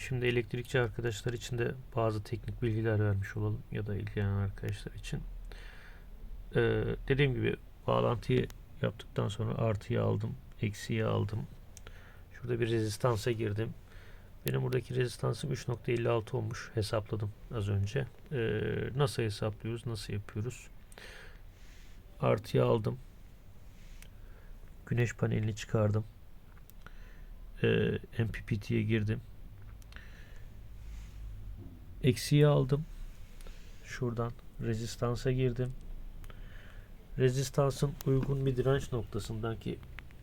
Şimdi elektrikçi arkadaşlar için de bazı teknik bilgiler vermiş olalım ya da ilgilenen arkadaşlar için. Ee, dediğim gibi bağlantıyı yaptıktan sonra artıyı aldım, eksiği aldım. Şurada bir rezistansa girdim. Benim buradaki rezistansım 3.56 olmuş. Hesapladım az önce. Ee, nasıl hesaplıyoruz? Nasıl yapıyoruz? Artıyı aldım. Güneş panelini çıkardım. Ee, MPPT'ye girdim. Eksiği aldım. Şuradan rezistansa girdim. Rezistansın uygun bir direnç noktasından ki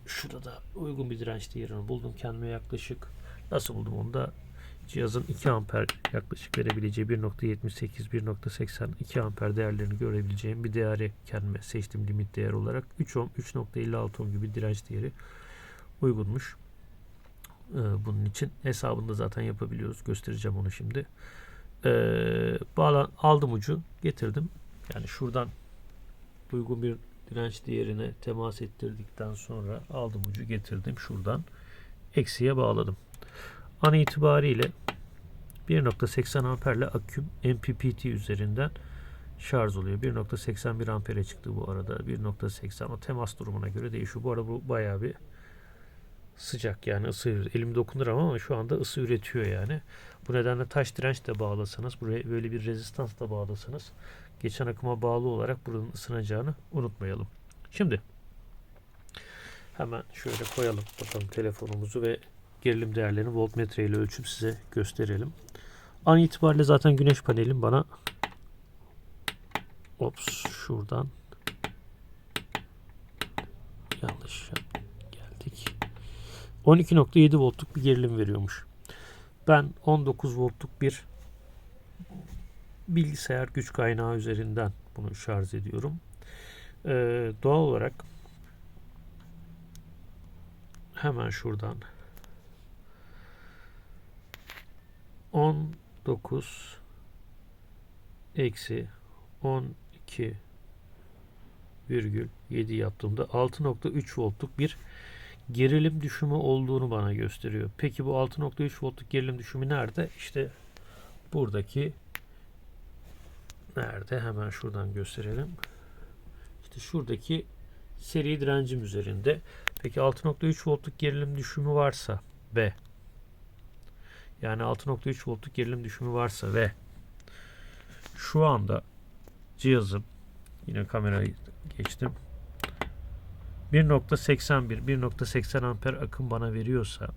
şurada da uygun bir direnç değerini buldum kendime yaklaşık. Nasıl buldum onu da cihazın 2 amper yaklaşık verebileceği 1.78 1.80 2 amper değerlerini görebileceğim bir değeri kendime seçtim limit değer olarak 3 ohm 3.56 ohm gibi direnç değeri uygunmuş. Ee, bunun için hesabını da zaten yapabiliyoruz. Göstereceğim onu şimdi. Ee, bağlan aldım ucu getirdim. Yani şuradan uygun bir direnç değerine temas ettirdikten sonra aldım ucu getirdim şuradan eksiye bağladım. An itibariyle 1.80 amperle aküm MPPT üzerinden şarj oluyor. 1.81 ampere çıktı bu arada. 1.80 o temas durumuna göre değişiyor. Bu arada bu bayağı bir sıcak yani ısı elim dokunur ama şu anda ısı üretiyor yani. Bu nedenle taş direnç de bağlasanız buraya böyle bir rezistans da bağlasanız geçen akıma bağlı olarak buranın ısınacağını unutmayalım. Şimdi hemen şöyle koyalım bakalım telefonumuzu ve gerilim değerlerini voltmetre ile ölçüp size gösterelim. An itibariyle zaten güneş panelim bana ops şuradan yanlış geldik. 12.7 voltluk bir gerilim veriyormuş. Ben 19 voltluk bir bilgisayar güç kaynağı üzerinden bunu şarj ediyorum. Ee, doğal olarak hemen şuradan 19 eksi 12 virgül 7 yaptığımda 6.3 voltluk bir gerilim düşümü olduğunu bana gösteriyor. Peki bu 6.3 voltluk gerilim düşümü nerede? İşte buradaki nerede? Hemen şuradan gösterelim. İşte şuradaki seri direncim üzerinde. Peki 6.3 voltluk gerilim düşümü varsa ve yani 6.3 voltluk gerilim düşümü varsa ve şu anda cihazım yine kamerayı geçtim 1.81 1.80 amper akım bana veriyorsa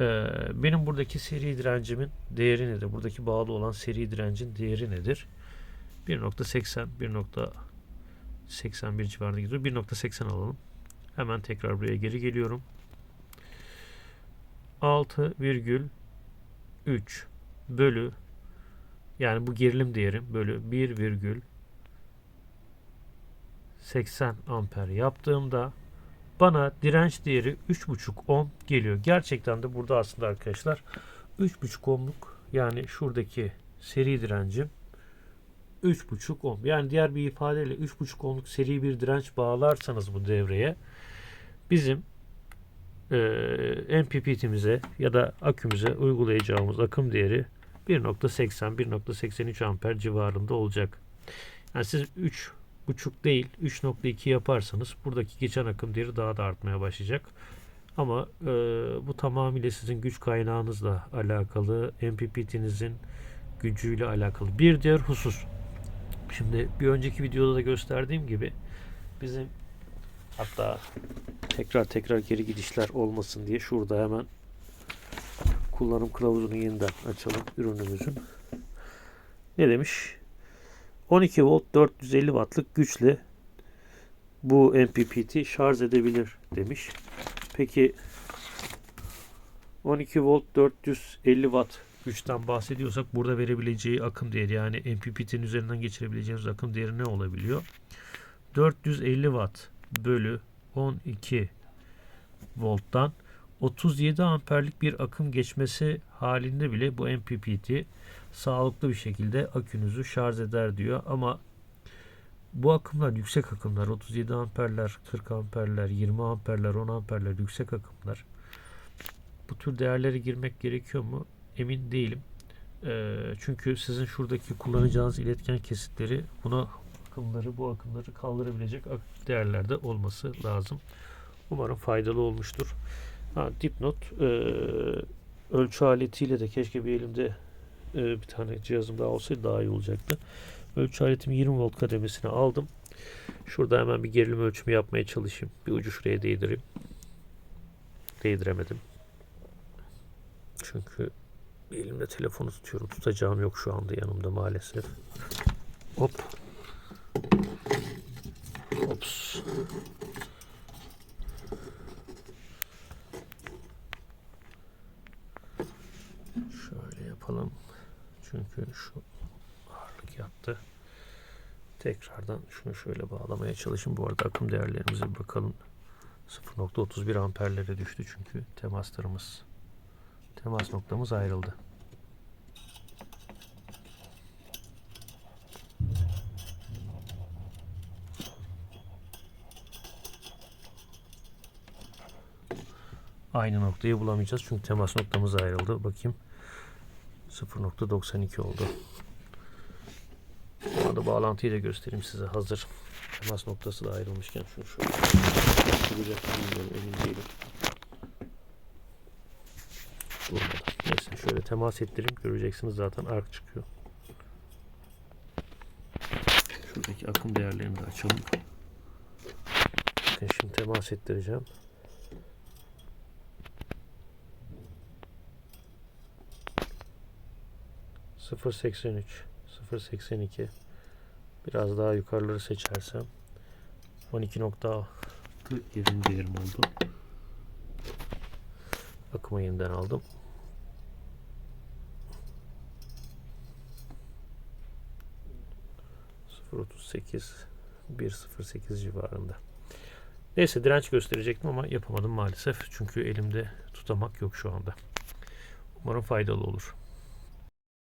e, benim buradaki seri direncimin değeri nedir? Buradaki bağlı olan seri direncin değeri nedir? 1.80 1.81 civarında gidiyor. 1.80 alalım. Hemen tekrar buraya geri geliyorum. 6,3 bölü yani bu gerilim değerim bölü 1,80 amper yaptığımda bana direnç değeri 3.5 ohm geliyor. Gerçekten de burada aslında arkadaşlar 3.5 ohmluk yani şuradaki seri direncim 3.5 ohm. Yani diğer bir ifadeyle 3.5 ohmluk seri bir direnç bağlarsanız bu devreye bizim e, MPPT'mize ya da akümüze uygulayacağımız akım değeri 1.80-1.83 amper civarında olacak. Yani siz 3.5 değil 3.2 yaparsanız buradaki geçen akım değeri daha da artmaya başlayacak. Ama e, bu tamamıyla sizin güç kaynağınızla alakalı, MPPT'nizin gücüyle alakalı. Bir diğer husus. Şimdi bir önceki videoda da gösterdiğim gibi bizim hatta tekrar tekrar geri gidişler olmasın diye şurada hemen kullanım kılavuzunu yeniden açalım ürünümüzün. Ne demiş? 12 volt 450 wattlık güçle bu MPPT şarj edebilir demiş. Peki 12 volt 450 watt güçten bahsediyorsak burada verebileceği akım değeri yani MPPT'nin üzerinden geçirebileceğimiz akım değeri ne olabiliyor? 450 watt bölü 12 volttan 37 amperlik bir akım geçmesi halinde bile bu MPPT sağlıklı bir şekilde akünüzü şarj eder diyor ama bu akımlar yüksek akımlar 37 amperler 40 amperler 20 amperler 10 amperler yüksek akımlar bu tür değerlere girmek gerekiyor mu? emin değilim. Ee, çünkü sizin şuradaki kullanacağınız iletken kesitleri buna akımları bu akımları kaldırabilecek değerlerde olması lazım. Umarım faydalı olmuştur. Ha, dipnot e, ölçü aletiyle de keşke bir elimde e, bir tane cihazım daha olsaydı daha iyi olacaktı. Ölçü aletimi 20 volt kademesine aldım. Şurada hemen bir gerilim ölçümü yapmaya çalışayım. Bir ucu şuraya değdireyim. Değdiremedim. Çünkü elimde telefonu tutuyorum. Tutacağım yok şu anda yanımda maalesef. Hop. Ops. Şöyle yapalım. Çünkü şu ağırlık yattı. Tekrardan şunu şöyle bağlamaya çalışın. Bu arada akım değerlerimize bakalım. 0.31 amperlere düştü çünkü temaslarımız temas noktamız ayrıldı. Aynı noktayı bulamayacağız çünkü temas noktamız ayrıldı. Bakayım 0.92 oldu. Bu arada bağlantıyı da göstereyim size hazır. Temas noktası da ayrılmışken şunu şöyle emin değilim. Durmadan. Neyse şöyle temas ettireyim göreceksiniz zaten ark çıkıyor. Şuradaki akım değerlerini de açalım. Bakın şimdi temas ettireceğim. Sıfır seksen üç, sıfır seksen iki. Biraz daha yukarıları seçersem 12.6 yerim değerim oldu. Akımı yeniden aldım. %0.38 1.08 civarında. Neyse direnç gösterecektim ama yapamadım maalesef. Çünkü elimde tutamak yok şu anda. Umarım faydalı olur.